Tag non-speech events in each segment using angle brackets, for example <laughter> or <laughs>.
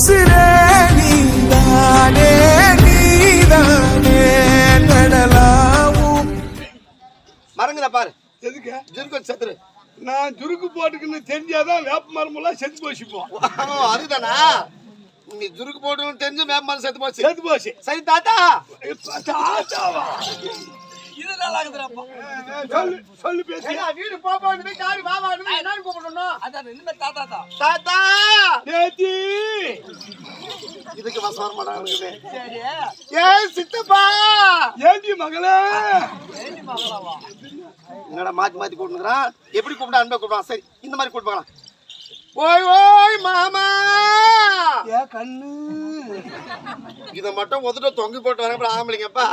உசிரே நீதானே நீதானே கடலாவும். மறங்குதா பாரு. எதுக்கு? ஜுருக்கு செத்துரு. நான் சுருக்கு போட்டுக்குன்னு தெரிஞ்சாதான் வேப்ப மரமெல்லாம் செத்து போச்சுப்போம் அதுதானா? நீ ஜுருக்கு போட்டு தெரிஞ்சு வேப்ப மரம் செத்து போச்சு. செத்து போச்சு. சரி தாத்தா. தாத்தாவா? இது நல்லா இருக்குதுடாப்பா சொல்லு சொல்லு பேசி. வீடு போய் காரி வா வா என்ன கூப்பிடணும் அதான் இனிமே தாத்தா தான் தாத்தா! பேத்தி இதுக்கு வசம் மாட்டாங்க சரி. ஏ சித்தப்பா! ஏண்டி மகளே. ஏண்டி மகளாவா? என்னடா மாத்தி மாத்தி கூப்பிடுறான் எப்படி கூப்பிட்டா அன்பா கூப்பிடுவான் சரி இந்த மாதிரி கூப்பிடுவாங்க ஓய் ஓய் மாமா! கண்ணு. இத மட்டும் ஒதுட்ட தொங்கி போட்டு வர ஆம்பளைங்கப்பா.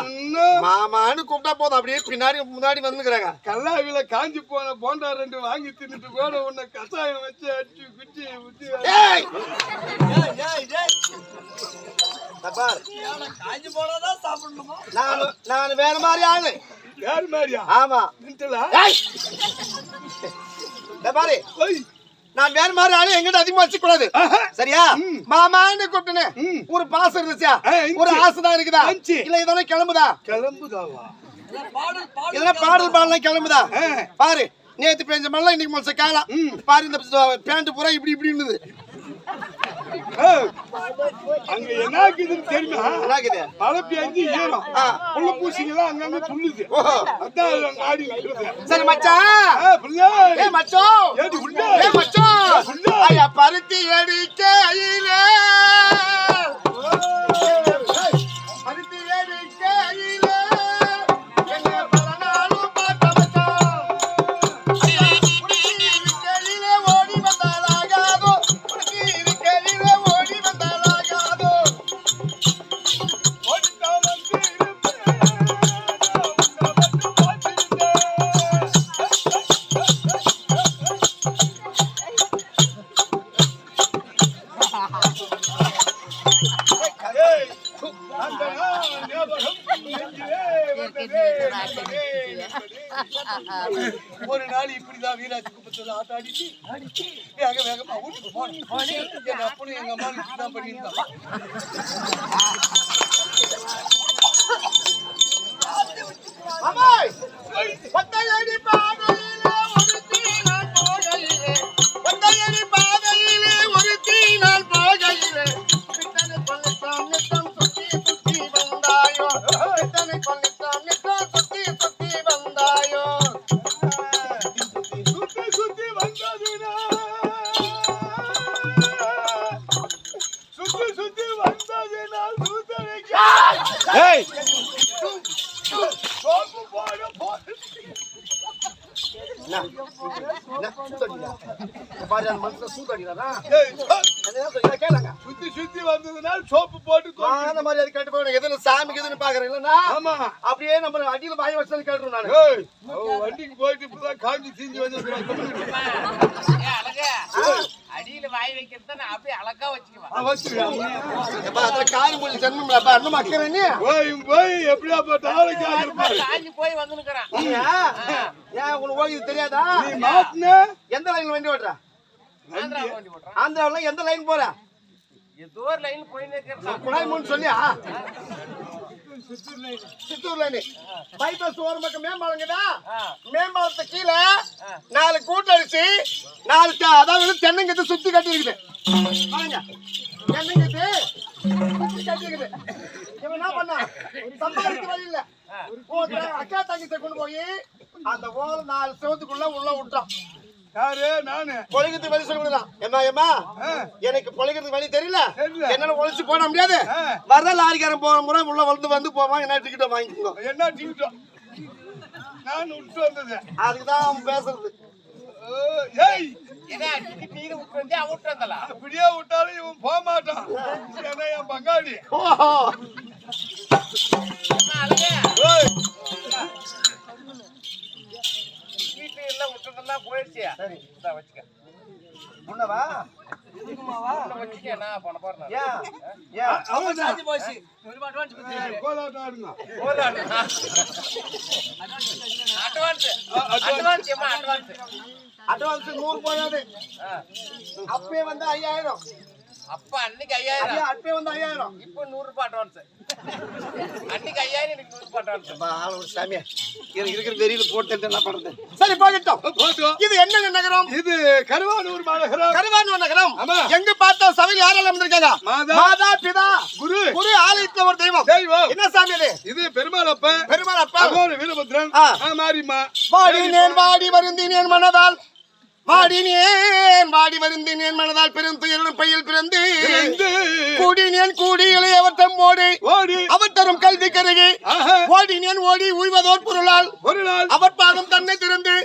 மாமான்னு கூப்பிட்டா போதும். அப்படியே பின்னாடி முன்னாடி வந்துக்கிறாங்க கல்லாவில காஞ்சி போன போண்டா ரெண்டு வாங்கி தின்னுட்டு கூட உன்னை கசாயம் வச்சு அடிச்சு குச்சி குச்சி ஏய்! ஏய் ஏய் ஏய்! பார். ஏன்னா காஞ்சி போனாதான் சாப்பிடணுமா? நான் நான் வேற மாதிரி ஆளு. யாரு மாதிரியா? ஆமா. நின்றுலா பாரு. ஓய்! நான் வேற மாதிரி ஆளு எங்கிட்ட அதிகமா வச்சுக்க கூடாது ஆஹா. சரியா. மாமான்னு கூப்பிட்டுனே. ஒரு பாசம் இருந்துச்சா. ஒரு ஆசைதான் இருக்குதா? இருந்துச்சு. இல்ல இதெல்லாம் கிளம்புதா? கிளம்புதாவா இதெல்லாம் பாடல் பாடலாம் கிளம்புதா. பாரு நேத்து பெஞ்ச மழை இன்னைக்கு மனச காலம். பாரு இந்த பேண்ட் பூரா இப்படி இப்படி இருந்தது. அங்க என்ன இருக்குதுன்னு தெரியுமா? என்னாக்குது மழை பெஞ்சு ஈரம் ஆ. புள்ள பூசிங்கெல்லாம் அங்கங்க துள்ளுது. அதான் ஆடி சரி மச்சான். ஆ, பிள்ளை. ஏ மச்சான். ஐயா பருத்தி அடிக்கையிலே பருத்தி ஒரு நாள் இப்படிதான் வீராஜ் குப்பத்தில் ஆட்டாடிச்சு வேக வேகமா வீட்டுக்கு போனேன். எங்க அப்பனும் எங்க அம்மாவும் இப்படிதான் பண்ணியிருந்தான் அம்மாய்! எதுன்னு சாமிக்கு எதுன்னு பாக்குறேன் இல்லைன்னா ஆமா அப்படியே நம்ம அடியில வாய் வச்சு கேட்டுரும் நானு ஏய் வண்டிக்கு போயிட்டு இப்பதான் காஞ்சி தீஞ்சு வந்து அடியில வாய் வைக்கிறது நான் அப்படியே அழகா வச்சுக்குவேன். மக்கறேன் நீ? போய் போய் எப்படியா போட்டாலும் காஞ்சி போய் வந்துருக்கிறேன் நீயா? ஏன் உனக்கு ஓகே தெரியாதா? நீ எந்த லைன் வண்டி ஓட்டுற? ஆந்திரா வண்டி போட்டுறேன் ஆந்திராவுல எந்த லைன் போற? ஏதோ ஒரு லைன் போய் நிற்கிறேன் குழாய் மூணு சொல்லியா? சித்தூர் லைன் பைபாஸ் ஓரம் பக்கம் மேம்பாலங்கடா மேம்பாலத்து கீழே நாலு கூட்டடிச்சு நாலு அதாவது தென்னங்கத்து சுத்தி கட்டி இருக்குது பாருங்க. தென்னங்கத்து சுத்தி கட்டி இருக்குது இவன் என்ன பண்ணா? சம்பாதிக்க வழி இல்ல. அக்கா தங்கத்தை கொண்டு போய் அந்த ஓரம் நாலு செவத்துக்குள்ள உள்ள விட்டான். யாரு? நானு. பொழைக்கிறதுக்கு வழி சொல்லி கொடுத்தான் ஏமா ஏமா ஆ. எனக்கு பொழைக்கிறதுக்கு வழி தெரியல. என்னால உழைச்சு போட முடியாது. ஆ. வரதா லாரிக்காரன் போற முறை உள்ள வந்து வந்து போவான். என்ன டிக்கெட்டை வாங்கிக்கோ. என்ன டிக்கெட்டோ நான் விட்டு வந்தது. அதுக்குதான் பேசுறது. ஓ, ஏய்! அப்படியே விட்டாலும் இவன் போக மாட்டான். ஏன்னா என் பங்காளி ஓஹோ அழகே ஏய், வீட்டுல எல்லாம் விட்டுறதெல்லாம் போயிடுச்சு சரி இந்தா வச்சுக்க உன்னவா உள்ள வச்சுக்க நான் பண்ண போறேன் ஏன் ஏன் அவன் காஞ்சி போச்சு ஒரு அட்வான்ஸ் கொடுத்து கோலாட்டம் ஆடுங்க. அட்வான்ஸ் அட்வான்ஸ் ஏமா அட்வான்ஸ் அட்வான்ஸ் நூறு போயாது அப்பயே வந்து ஐயாயிரம். அப்ப அன்னைக்கு ஐயாயிரம். அப்பே வந்து ஐயாயிரம். இப்ப நூறு ரூபாய் அட்வான்ஸ் அன்னைக்கு ஐயாயிரம் எனக்கு நூறு ரூபாய் அட்வான்ஸ் அப்பா, ஆள ஒரு சாமியா. எனக்கு இருக்கிற வெறியில போட்டு என்ன பண்றது? சரி போகட்டும். போட்டோம் இது என்ன நகரம்? இது கருவானூர் மாநகரம். கருவான் நகரம்? ஆமா. எங்க பார்த்தா சபையில் யாரெல்லாம் வந்திருக்காங்க? மாதா. பிதா. குரு. குரு ஆலயத்துல ஒரு தெய்வம். தெய்வம். என்ன சாமி இது? பெருமாள் அப்ப பெருமாள் அப்பா அகோர வீரபத்ரன். ஆ. ஆ, மாரியம்மா வாடினேன் வாடி வருந்தினேன் மனதால். வாடினேன் வாடி வருந்தினேன் மனதால் பெருந்துயரும் பையில் பிறந்து கூடினேன் கூடி இளையவர் தம்மோடு ஓடி. அவர் தரும் கல்வி கருகே. ஓடினேன் ஓடி உய்வதோர் பொருளால். அவர் பாதம் தன்னை திறந்து.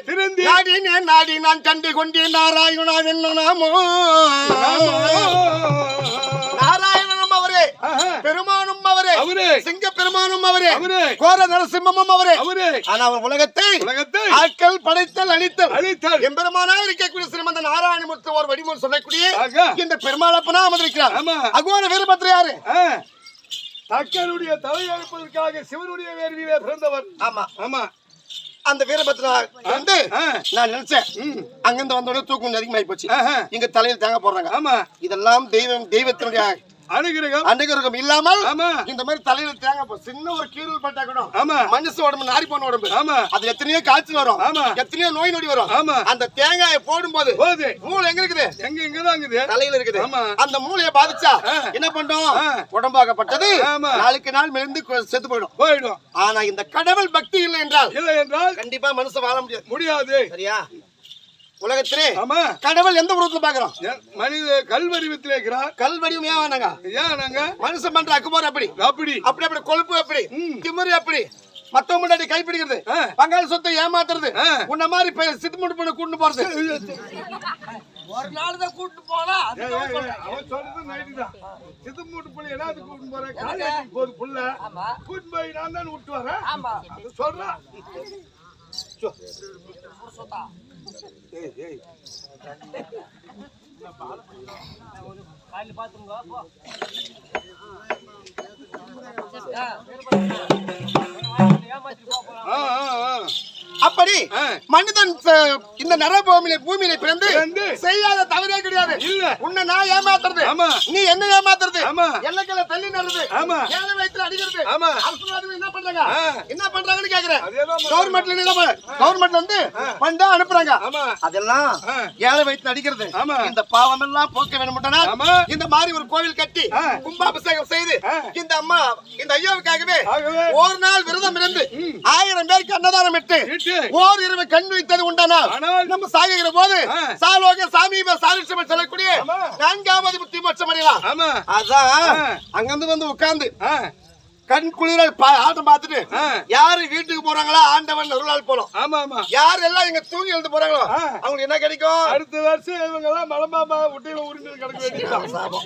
நாடினேன் நாடி நான் கண்டு கொண்டேன் நாராயணா என்ன நாமோ. அவரே. பெருமானும் அவரே. அவரே. சிங்க பெருமானும் அவரே. அவரே. கோர நரசிம்மமும் அவரே. அவரே. ஆனா அவர் உலகத்தை உலகத்தை ஆட்கள் படைத்தல் அழித்தல். அழித்தார் எம்பெருமானா இருக்கக்கூடிய ஸ்ரீமந்த நாராயணமூர்த்தி ஒரு வடிவம் சொல்லக்கூடிய. இந்த பெருமாளப்பனா அமர்ந்திருக்கிறார். அகோர வீரபத்ர யாரு. தக்கனுடைய தலையெழுப்பதற்காக சிவனுடைய வேர்வியிலே பிறந்தவர். ஆமா. ஆமா. அந்த வீரபத்ரா வந்து. நான் நினைச்சேன். அங்கிருந்து வந்தோட தூக்கம் அதிகமாயி போச்சு. இங்க தலையில் தேங்க போடுறாங்க. ஆமா. இதெல்லாம் தெய்வம் தெய்வத்தினுடைய அனுகிரகம் அனுகிரகம் இல்லாமல் ஆமா. இந்த மாதிரி தலையில தேங்க போ சின்ன ஒரு கீரல் பட்டா கூட ஆமா. மனுஷ உடம்பு நாரி போன உடம்பு ஆமா. அது எத்தனையோ காய்ச்சல் வரும் ஆமா. எத்தனையோ நோய் நொடி வரும் ஆமா. அந்த தேங்காயை போடும்போது போகுது மூளை எங்க இருக்குது எங்க எங்கதான் இருக்குது தலையில இருக்குது ஆமா. அந்த மூளையை பாதிச்சா. என்ன பண்றோம். உடம்பாகப்பட்டது. நாளுக்கு நாள் மெலிந்து செத்து போயிடும் போயிடும் ஆனா இந்த கடவுள் பக்தி இல்லை என்றால் இல்லை என்றால் கண்டிப்பா மனுஷன் வாழ முடியாது முடியாது சரியா உலகத்திலே ஆமா. கடவுள் எந்த உருவத்துல பாக்குறோம் மனித கல்வடிவத்தில் இருக்கிறார். கல் வடிவம் ஏன் வேணாங்க ஏன் நாங்க மனுஷன் பண்ற அக்குமார் அப்படி. அப்படி. அப்படி அப்படி கொழுப்பு அப்படி. ம். திமிரு அப்படி. மத்தவங்க முன்னாடி கைப்பிடிக்கிறது ஆ. பங்காளி சொத்தை ஏமாத்துறது. ஆ. உன்ன மாதிரி சித்துமுட்டு பண்ணி கூட்டு போறது. ஒரு நாள் தான் கூட்டிட்டு போனா அவன் சொல்றது நைட்டு தான். சித்து மூட்டு புள்ள என்னது கூட்டு போறேன் காலேஜுக்கு போகுது புள்ள. ஆமா. கூட்டு போய் நான் தான் விட்டு வரேன்? ஆமா. அது சொல்றான் அப்படி. மனிதன் இந்த நரபூமியில பூமியில பிறந்து பிறந்து செய்யாத தவறே கிடையாது இல்ல. உன்னை நான் ஏமாத்துறது ஆமா. நீ என்ன ஏமாத்துறது ஆமா. எல்லைக்கெல்லாம் தள்ளி நடுறது ஆமா. ஏழை வயித்துல அடிக்கிறது ஆமா. என்ன பண்றாங்க. என்ன பண்றாங்கன்னு கேக்குறேன் கவர்மெண்ட்ல என்ன வந்து பண்டா அனுப்புறாங்க ஆமா. அதெல்லாம் ஆ. ஏழை வயித்துல அடிக்கிறது ஆமா. இந்த பாவம் எல்லாம் போக்க வேணும்னா ஆமா. இந்த மாதிரி ஒரு கோவில் கட்டி. கும்பாபிஷேகம் செய்து. இந்த அம்மா இந்த ஐயாவுக்காகவே ஒரு நாள் விரதம் இருந்து ஆயிரம் பேருக்கு அன்னதானம் இட்டு. ஓர் இரவு கண் வைத்தது உண்டானால் நம்ம சாகிற போது. சாலோக சாமீப சொல்லக்கூடிய. நான்காவது புத்தி மோட்சம் அடையலாம். அதான். அங்கிருந்து வந்து உட்கார்ந்து கண் குளிர ஆட்டம் பார்த்துட்டு. யாரு வீட்டுக்கு போறாங்களா ஆண்டவன் அருளால் போறோம் ஆமா ஆமா. யார் எல்லாம் இங்க தூங்கி எழுந்து போறாங்களோ. அவங்களுக்கு என்ன கிடைக்கும்? அடுத்த வருஷம் இவங்க எல்லாம் மலமாமா விட்டையில உரிஞ்சு கிடக்க வேண்டியதுதான். சாபம்.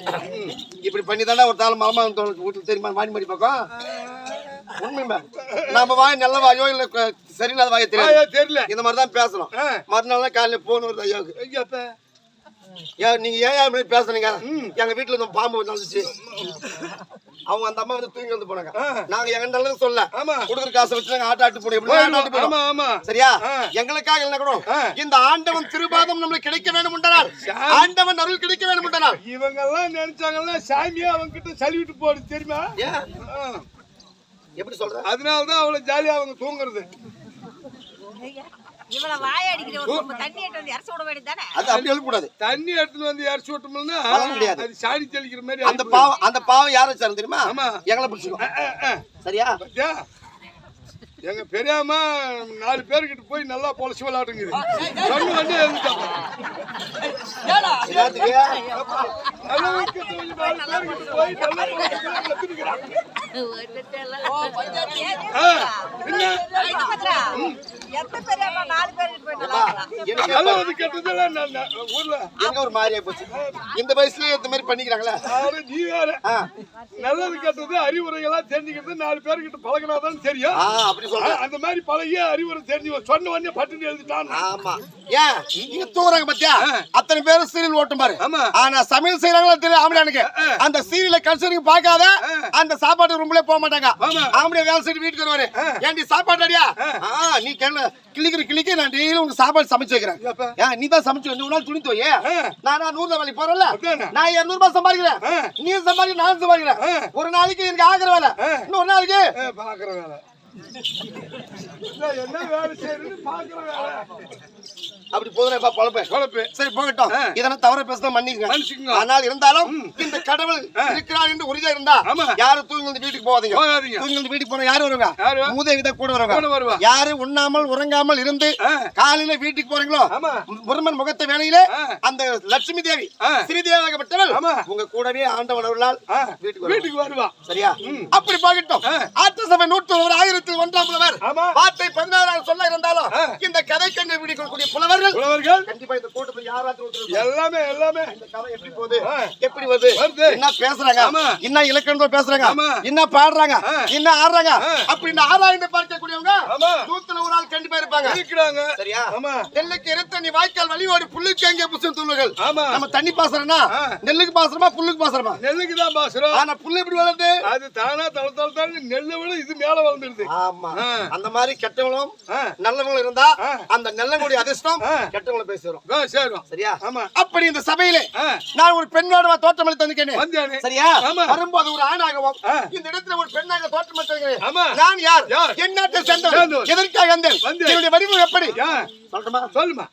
இப்படி பண்ணி தானே ஒரு தாள் மாமா வீட்டுக்கு தெரியுமா மாடி மாடி பக்கம்? உண்மைமே நம்ம வாய் நல்ல வாயோ இல்ல சரியில்லாத வாயோ ஆ, தெரியாது தெரியல. இந்த மாதிரி தான் பேசணும். மறுநாள் காலையில போன் வருது ஐயாவுக்கு நீங்க ஏன் இப்படி பேசுறீங்க எங்க வீட்டுல இருந்த பாம்பு வந்துச்சு அவங்க அந்த அம்மா வந்து தூங்கி வந்து போனாங்க. நாங்க எங்க நல்லது சொல்ல ஆமா. கொடுக்குற காசை வச்சு நாங்க ஆட்ட ஆட்டு போடுவோம் சரியா. எங்களுக்காக இல்ல கூட. இந்த ஆண்டவன் திருபாதம் நம்மளுக்கு கிடைக்க வேண்டும் என்றால் ஆண்டவன் அருள் கிடைக்க வேண்டும் என்றால் இவங்க எல்லாம் நினைச்சாங்கன்னா சாமியா அவங்க கிட்ட சலிவிட்டு போடு தெரியுமா. எப்படி சொல்ற? அதனாலதான் அவ்வளவு ஜாலியா அவங்க தூங்குறது. இவ்வளவு வாய அடிக்கிற ஒரு சொம்பு தண்ணி எடுத்து வந்து இறச்சி விட வேண்டியதானே அது அப்படி எழுதக்கூடாது தண்ணி எடுத்துட்டு வந்து இறச்சி விட்டோம்னா கிடையாது. அது சாணி தெளிக்கிற மாதிரி அந்த பாவம் அந்த பாவம் யாரை சார் தெரியுமா? ஆமா. எங்களை பிடிச்சிக்கும். ஆ, ஆ, ஆ. சரியா? எங்க பெரியம்மா நாலு பேர்கிட்ட போய் நல்லா பொழைச்சு கண்ணு வந்து எழுந்துட்டாங்க. போய் நல்லா ஒரு மாதிரியா போச்சு. இந்த வயசுலயே இந்த மாதிரி பண்ணிக்கிறாங்களா? நீ வேற. ஆ. நல்லது கெட்டது அறிவுரைகளா தெரிஞ்சுக்கிறது நாலு பேர்கிட்ட பழகினாதான் தெரியும். அப்படி அந்த மாதிரி பழகிய அறிவுரை தெரிஞ்சு சொன்ன உடனே பட்டுன்னு எழுதிட்டான். ஆமா. ஏன் இங்க தூங்குறாங்க பாத்தியா? அத்தனை பேரும் சீரியல் ஓட்டும் பாரு. ஆமா. ஆனா சமையல் செய்யறாங்களா தெரியும் ஆம்பளையானுக்கு அந்த சீரியலை கடைசி பார்க்காத அந்த சாப்பாடு ரூம்ல போக மாட்டாங்க. ஆமா. ஆம்பளை வேலை செய்து வீட்டுக்கு வருவாரு. ஏன்டி சாப்பாடு அடியா நீ கேளு கிளிக்கிற கிளிக்க நான் டெய்லி உனக்கு சாப்பாடு சமைச்சு வைக்கிறேன். நீ தான் சமைச்சு வந்து நாள் துணி தோயே நான் நூறு வேலைக்கு போறேன்ல. நான் இருநூறு ரூபாய் சம்பாதிக்கிறேன் நீ சம்பாதிக்க நான் சம்பாதிக்கிறேன். ஒரு நாளைக்கு எனக்கு ஆகிற வேலை. இன்னும் ஒரு நாளைக்கு. பாக்குற வேலை. என்ன வேலை செய்யறது பாக்குற வேலை அப்படி போதுனேப்பா பொழப்பு சரி போகட்டும் இதெல்லாம் தவற பேசினா. ஆனால் இருந்தாலும் இந்த கடவுள் இருக்கிறார் என்று உறுதியா இருந்தா ஆமா. யாரும் தூங்கி வந்து வீட்டுக்கு போகாதீங்க. தூங்கி வந்து வீட்டுக்கு போனா யாரு வருவாங்க யாரு? மூதேவி தான் கூட வருவாங்க வருவா. யாரு உண்ணாமல் உறங்காமல் இருந்து. காலையில வீட்டுக்கு போறீங்களோ ஆமா. முருமன் முகத்த வேலையிலே. அந்த லட்சுமி தேவி ஆமா. உங்க கூடவே ஆண்டவன் அருளால் ஆ, வீட்டுக்கு வருவா. வீட்டுக்கு வருவா சரியா அப்படி போகட்டும் ஆற்று சபை நூற்று ஒரு ஆயிரத்தி ஒன்றாம் புலவர். வார்த்தை பதினாறாம் சொல்ல இருந்தாலும். இந்த கதை கண்டு பிடிக்கக்கூடிய புலவர்கள் புலவர்கள் கண்டிப்பா இந்த கூட்டத்தில் யாராச்சும் எல்லாமே எல்லாமே இந்த கதை எப்படி போகுது. எப்படி வருது. என்ன பேசுறாங்க. என்ன இலக்கணம் பேசுறாங்க. என்ன பாடுறாங்க. என்ன ஆடுறாங்க. அப்படி இந்த ஆராய்ந்து பார்க்கக்கூடியவங்க. நூத்துல ஒரு ஆள் கண்டிப்பா இருப்பாங்க இருக்கிறாங்க சரியா ஆமா நெல்லுக்கு இருத்த நீ வாய்க்கால் வழியோடு புல்லுக்கு எங்கே புசும் துள்ளுகள் ஆமா. நம்ம தண்ணி பாசறோம்னா ஆ. நெல்லுக்கு பாசறமா புல்லுக்கு பாசறமா நெல்லுக்கு தான் பாசுறோம் ஆனா புல்லு எப்படி வளருது அது தானா தள தள தள நெல்லை விட இது மேல வளர்ந்துருது ஆமா. அந்த மாதிரி கெட்டவங்களும். நல்லவங்களும் இருந்தா. அந்த நல்லவங்களுடைய அதிர்ஷ்டம் ஆ. கெட்டவங்களை பேசுறோம் சேரும் சரியா ஆமா. அப்படி இந்த சபையிலே. நான் ஒரு பெண்ணோட தோற்றமளித்து வந்திருக்கேன் சரியா ஆமா. வரும்போது ஒரு ஆணாகவும். இந்த இடத்துல ஒரு பெண்ணாக தோற்றமளித்து வந்திருக்கிறேன். ஆமா. நான் யார்? என் நாட்டை சேர்ந்தவன். எதற்காக வந்தேன். என்னுடைய வடிவம் எப்படி ஏன் சொல்லட்டுமா சொல்லுமா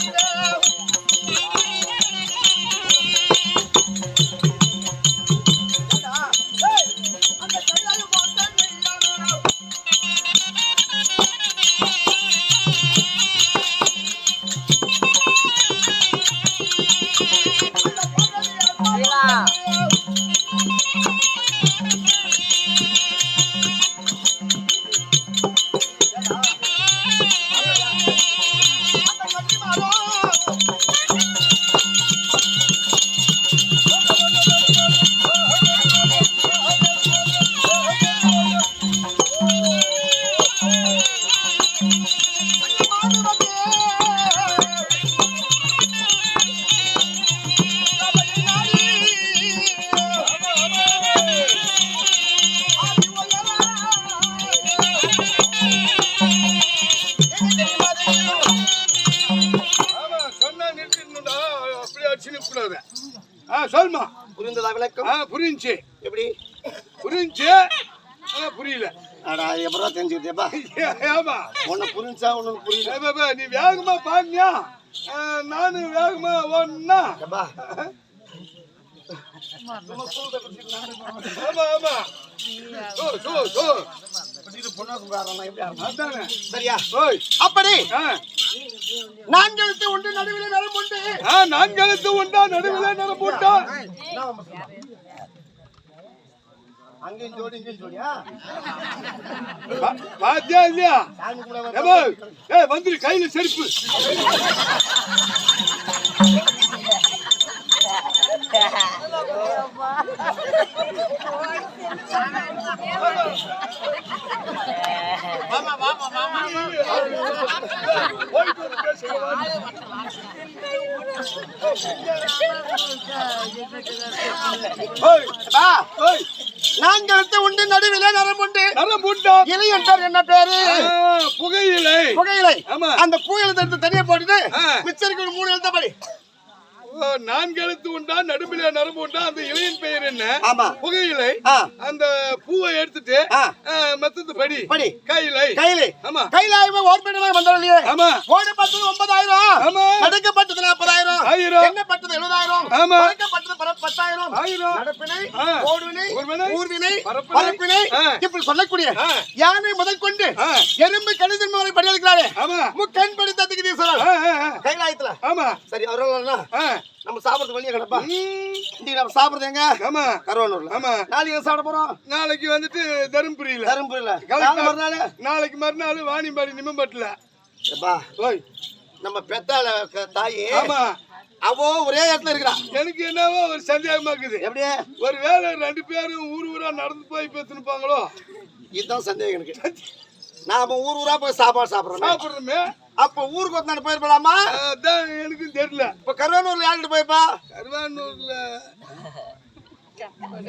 Hallelujah. புரிஞ்சுச்சு. எப்படி? புரிஞ்சுச்சு. ஆனா புரியல. அடா எப்பறம் தெரிஞ்சுக்கிட்டேப்பா? ஏமா உன்னை புரிஞ்சா உனக்கு புரியல. நீ வேகமா பாடினியா ஆ, நானும் வேகமா ஓடனா. எப்பா ஆமா ஆமா. சோ சோ சோ. அதானே. சரியா? ஓய். அப்படி. ஆ. நான்கு ஒன்று நடுவில் நலம் உண்டு. ஆ நான்கழுத்து உண்டா நடுவில் நட போட்டா அங்கேயும் ஜோடி இங்கேயும் ஜோடியா? பாத்தியா இல்லையா? சாமி கூட ஏமா ஏ வந்துரு கையில செருப்பு மாமா மாமா மாமா போயிட்டு வந்து பேசுங்க வாங்க. ஓய் பா ஓய் <laughs> நான்கு உண்டு நடுவிலே நரம் உண்டு நல்ல முண்டா இலை என்றார் என்ன பேரு? புகையிலை. புகையிலை. அந்த புகையிலை எடுத்து தனியா போட்டுட்டு ஆ. மிச்சருக்கு ஒரு மூணு எழுத்தபடி ஓ, நான்கு எழுத்து உண்டா நடுமில நரம்பு உண்டா அந்த இலையின் பெயர் என்ன. புகையிலை. அந்த பூவை எடுத்துட்டு மத்தது படி படி. கையிலை கையிலை ஆமா. கையிலாயமே ஓர்பிடமா வந்தாலே ஆமா. ஓடப்பட்டது ஒன்பதாயிரம் ஆமா. நடக்கப்பட்டது நாற்பதாயிரம் ஆயிரம். எண்ணப்பட்டது எழுபதாயிரம் ஆமா. குறைக்கப்பட்டது பர- பத்தாயிரம் ஆயிரம். நடப்பினை. ஓடுவினை ஊர்வினை, பரப்பினை. இப்படி சொல்லக்கூடிய. யானை முதல் கொண்டு. எறும்பு கணிதன் வரை ஆமா முக்கண் படித்ததுக்கு ஆ, ஆ. கைலாயத்துல ஆமா சரி அவர்கள். நம்ம சாப்பிடுறது வெளியே கிடப்பா. இன்னைக்கு நம்ம சாப்பிடுறது எங்க? ஆமா. கருவானூர்ல. ஆமா. நாளைக்கு சாப்பிட போறோம்? நாளைக்கு வந்துட்டு தருமபுரியில. தருமபுரியில. மறுநாள்? நாளைக்கு மறுநாள் வாணிபாடி நிம்மம்பட்டில. எப்பா ஓய். நம்ம பெத்தால தாயி ஆமா. அவோ ஒரே இடத்துல இருக்கிறா. எனக்கு என்னவோ ஒரு சந்தேகமா இருக்குது. எப்படியே ஒரு வேளை ரெண்டு பேரும் ஊர் ஊரா நடந்து போய் பேசினுப்பாங்களோ? இதுதான் சந்தேகம் எனக்கு. நாம ஊர் ஊரா போய் சாப்பாடு சாப்பிடுறோம் சாப்பிடுறோமே. அப்ப ஊருக்கு வந்து போயிருப்பலாமா அதான் எனக்கும் தெரியல. இப்ப கருவானூர்ல யார்கிட்ட போய்ப்பா கருவானூர்ல.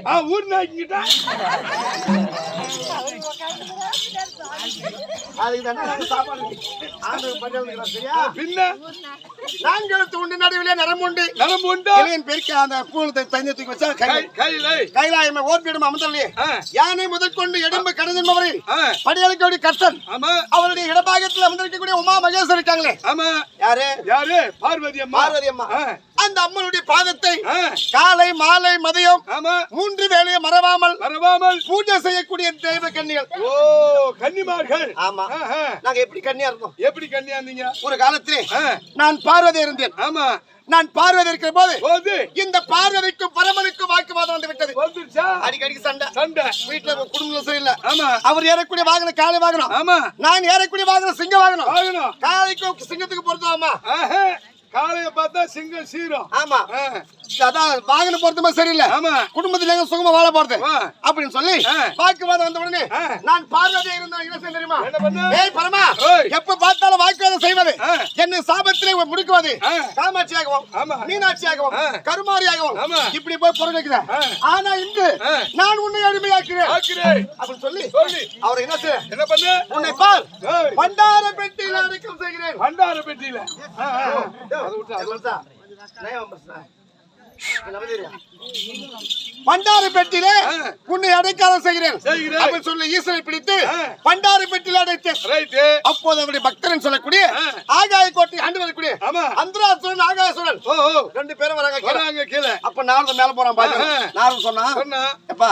ஆ ஊர் நாய்க்கிட்ட யானை முதற்கொண்டு எடம்பு கடந்தவரை ஆ, படியலுக்கோடி கர்த்தன். ஆமா. அவருடைய இடபாகத்தில் அமர்ந்திருக்கக்கூடிய உமா மகேஸ்வரர் இருக்காங்களே. ஆமா. யாரு? யாரு? பார்வதி அம்மா. பார்வதி அம்மா. அந்த அம்மனுடைய பாதத்தை காலை மாலை மதியம் மூன்று வேளையை மறவாமல் மறவாமல். பூஜை செய்யக்கூடிய தெய்வ கன்னிகள். ஓ கன்னிமார்கள். ஆமா. நாங்க எப்படி கன்னியா இருந்தோம்? எப்படி கன்னியா இருந்தீங்க? ஒரு காலத்திலே நான் பார்வதி இருந்தேன். ஆமா. நான் பார்வதி இருக்கிற போது. இந்த பார்வதிக்கும் பரமனுக்கும் வாக்குவாதம் வந்து விட்டது. அடிக்கடிக்கு சண்டை. சண்டை. வீட்டுல குடும்பம் சரியில்லை. ஆமா. அவர் ஏறக்கூடிய வாகனம் காளை வாகனம். ஆமா. நான் ஏறக்கூடிய வாகனம் சிங்க வாகனம். காளைக்கும் சிங்கத்துக்கு பொருத்தமாமா காளைய பார்த்தா சிங்கம் சீரும் ஆமா அதான் வாகனம் பொருத்தமா சரியில்லை ஆமா குடும்பத்துல எங்க சுகமா வாழ போறது. அப்படின்னு சொல்லி. வாக்குவாதம் வந்த உடனே. நான் பார்வதியா இருந்தேன் தெரியுமா ஏய் பரமா. எப்ப பார்த்தாலும் வாக்குவாதம் ஆ. என்னை சாபத்திலே முடிக்குவது. காமாட்சியாகவும். மீனாட்சியாகவும். கருமாரியாகவும். இப்படி போய் ஆ. ஆனா இன்று. நான் உன்னை அடிமையாக்கிறேன் அப்படின்னு சொல்லி அவர் என்ன செய்ய என்ன பண்ணு உன்னை பார் ஏய். பண்டார பெட்டியில் அடக்கம் செய்கிறேன் பண்டார பெட்டியில. அது விட்டு, பண்டார பெட்டியிலே. உன்னை அடைக்காலம் செய்கிறேன். அப்படின்னு சொல்லி ஈஸ்வரை பிடித்து. பண்டார பெட்டியில் அடைத்தேன் அப்போது அவருடைய பக்தரன் சொல்லக்கூடிய. ஆகாய கோட்டை ஆண்டு வரக்கூடிய ஆமா. அந்தராசுரன் ஆகாயசுரன் ரெண்டு பேரும் வராங்க கீழே. அப்ப நாரத மேல போறான் ஆஹா. நாரதன் சொன்னா எப்பா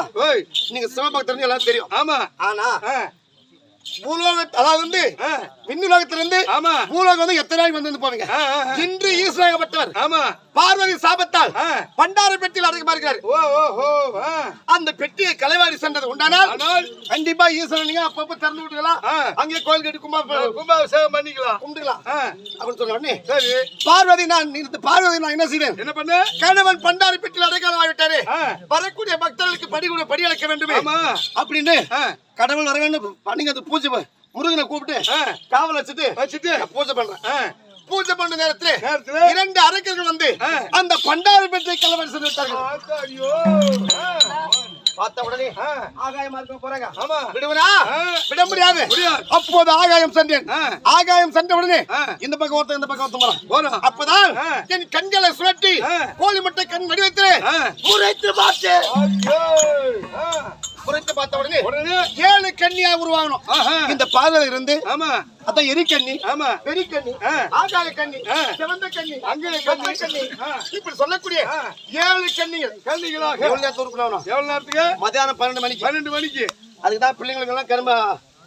நீங்க சிவபக்தர் எல்லாரும் தெரியும். ஆமா. ஆனா பூலோக அதாவது வந்து விண்ணுலகத்திலிருந்து ஆமா. பூலோகம் வந்து எத்தனை நாளைக்கு வந்து போவீங்க. இன்று ஈஸ்வராகப்பட்டவர் ஆமா. பார்வதி சாபத்தால். பண்டார பெட்டியில் அடக்கமா இருக்கிறார். அந்த பெட்டியை கலைவாரி சென்றது உண்டானால் கண்டிப்பா ஈஸ்வரன் நீங்க அப்பப்ப திறந்து விட்டுக்கலாம். அங்கே கோயில் கட்டி கும்பா கும்பாபிஷேகம் பண்ணிக்கலாம். கும்பிட்டுக்கலாம். அப்படின்னு உடனே சரி. பார்வதி நான் பார்வதி நான் என்ன செய்தேன் என்ன பண்ண? கணவன் பண்டாரி பெட்டியில் அடைக்காலம் ஆகிவிட்டாரு. ஆ. வரக்கூடிய பக்தர்களுக்கு படி கூட படி அழைக்க வேண்டுமே. அப்படின்னு கடவுள் வர வேண்டும் பண்ணிங்க அது பூஜை முருகனை கூப்பிட்டு. காவல் வச்சுட்டு வச்சுட்டு பூஜை பண்றேன். பூஜை பண்ண நேரத்துல இரண்டு அரக்கர்கள் வந்து. அந்த பண்டாரி பெட்டை கலவரி செய்து விட்டார்கள் ஆத்தாடியோ. ஆ, பார்த்த உடனே ஆகாயம் போறாங்க ஆமா விடுவனா. விட முடியாது. அப்போது ஆகாயம் சென்றேன். ஆகாயம் சென்ற உடனே. இந்த பக்கம் ஒருத்தன் இந்த பக்கம் ஒருத்தன் போறான் அப்பதான். என் கண்களை சுழட்டி. கோழி முட்டை கண் வடிவத்திலே. முறைத்து பார்த்தேன் முறைத்து பார்த்த உடனே உடனே ஏழு கன்னியா உருவாகணும். இந்த பார்வையில இருந்து ஆமா அதான் எரிக்கண்ணி ஆமா பெரிக்கண்ணி ஆ. ஆகாய கண்ணி. சிவந்த கண்ணி அங்கே கண்ணி கண்ணி. கண்ணி. இப்படி சொல்லக்கூடிய. ஏழு கண்ணிகள் கல்விகளாக எவ்வளவு நேரத்துக்கு இருக்கணும் எவ்வளவு நேரத்துக்கு மத்தியானம் பன்னெண்டு மணிக்கு பன்னெண்டு மணிக்கு அதுக்கு தான் பிள்ளைங்களுக்கு எல்லாம் கரும்பு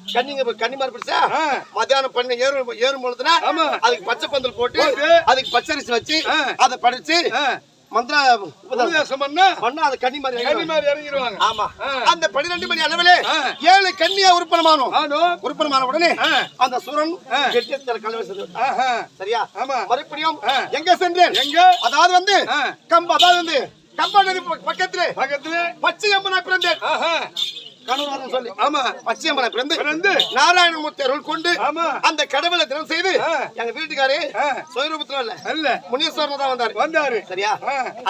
கண்ணிங்க கன்னிமார் பிடிச்சா ஆ. மத்தியானம் பண்ண ஏறும் ஏறும் பொழுதுனா. அதுக்கு பச்சை பந்தல் போட்டு. அதுக்கு பச்சரிசி வச்சு. அதை படிச்சு மந்திர உபதேசம் பண்ணா பண்ணா அது கன்னி மாதிரி இறங்கிடுவாங்க ஆமா. அந்த பன்னிரெண்டு மணி அளவிலே. ஏழு கன்னியா உருப்பணமானோம் ஆனோ உருப்பணமான உடனே. அந்த சுரன். சரியா ஆமா. மறுபடியும். எங்க சென்றேன் எங்க அதாவது வந்து. கம்ப அதாவது வந்து கம்பா நதி பக்கத்திலே பக்கத்துல பச்சை அம்மனா பிறந்தேன் சொல்லி ஆமா பச்சை அம்மனா பிறந்து பிறந்து. நாராயணமூர்த்தி அருள் கொண்டு ஆமா. அந்த கடவுளை தினம் செய்து. எங்க வீட்டுக்காரு. சுயரூபத்துல இல்ல அல்ல முனீஸ்வரன் தான் வந்தாரு வந்தாரு சரியா.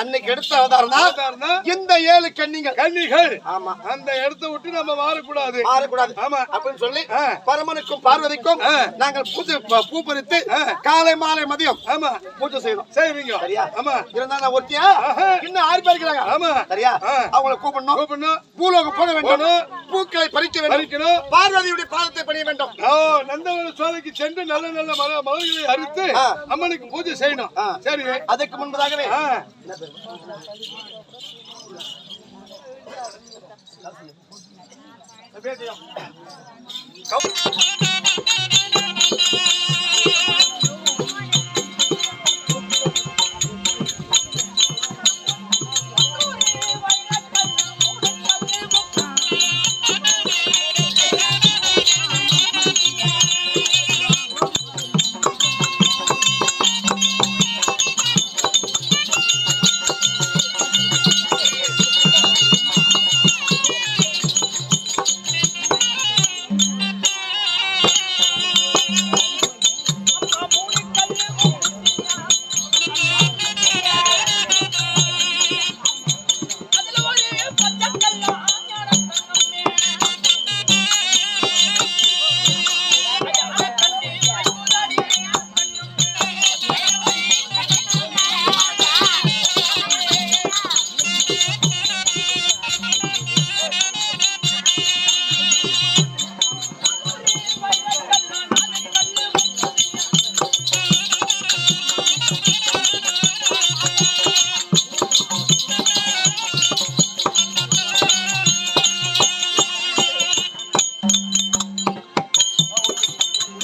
அன்னைக்கு எடுத்த அவதாரம் தான் இந்த ஏழு கன்னிகள் கன்னிகள் ஆமா அந்த இடத்த விட்டு நம்ம மாறக்கூடாது மாறக்கூடாது ஆமா. அப்படின்னு சொல்லி. பரமனுக்கும் பார்வதிக்கும். நாங்கள் பூஜை ப- பறித்து. காலை மாலை மதியம் ஆமா பூஜை செய்யணும் செய்வீங்க சரியா ஆமா இருந்தாலும் ஒருத்தியா ஆஹா. இன்னும் ஆறு பேர் இருக்கிறாங்க ஆமா சரியா. அவங்களை கூப்பிடணும் கூப்பிடணும் பூலோகம் போக வேண்டும். பூக்களை பறிக்க வேண்டும். பறிக்கணும். பார்வதியுடைய பாதத்தை பணிய வேண்டும். நந்தவன சோலைக்கு சென்று நல்ல நல்ல மர மலர்களை அறுத்து. அம்மனுக்கு பூஜை செய்யணும். சரி. அதுக்கு முன்பதாகவே. ஆ.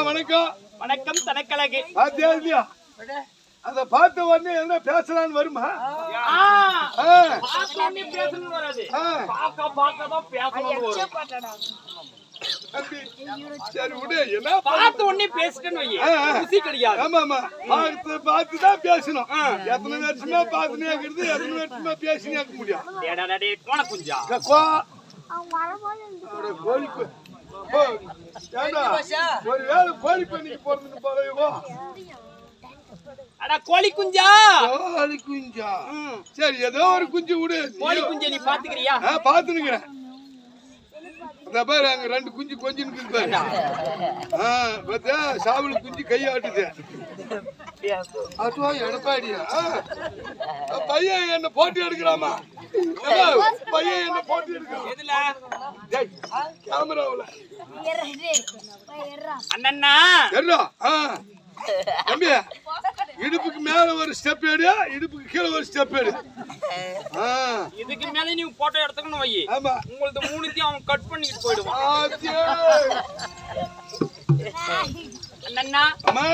வணக்கம். வணக்கம் தனக்கழகு. அத பார்த்த உடனே என்ன பேசலான்னு வருமா? பேசணும்னு வராது. ஆ, பார்க்க பார்க்க தான் பேசணும்னு வரும். தம்பி. சரி விடு என்ன பார்த்த உடனே பேசிட்டேன்னு. ருசி கிடையாது. ஆமா ஆமா பார்த்து பார்த்து தான் பேசணும். எத்தனை வருஷமா பார்த்துனே எத்தனை வருஷமா பேசினே இருக்க முடியும்? டேடா, டேடா, டேய், கோண குஞ்சா இந்த கோ- ஒரு கோழி ஒரு வேளை கோழி பண்ணிக்கு போறதுக்கு போறவோ? அடா கோழி குஞ்சா? கோழி குஞ்சா? சரி ஏதோ ஒரு குஞ்சு விடு. கோழி குஞ்சை நீ பாத்துக்கிறியா? ஆ பாத்துனுக்குறேன் அந்த பாரு அங்க ரெண்டு குஞ்சு கொஞ்சம் இருக்குது பாரு. ஆ பாத்தியா சாவல் குஞ்சு கையாட்டுது. அதுவா எடப்பாடியா? ஆ. பையன் என்ன போட்டி எடுக்கிறாமா? பையன் என்ன போட்டி எடுக்கிறான் எதுல? கேமராவுல. அண்ணன்னா என்ன? ஆ. தம்பி இடுப்புக்கு மேல ஒரு ஸ்டெப் எடு இடுப்புக்கு கீழே ஒரு ஸ்டெப் எடு. ஆ. இதுக்கு மேல நீ போட்டோ எடுத்துக்கணும் வை. ஆமா. உங்களது மூணுத்தையும் அவன் கட் பண்ணிட்டு போயிடுவான். அண்ணன்னா அம்மா.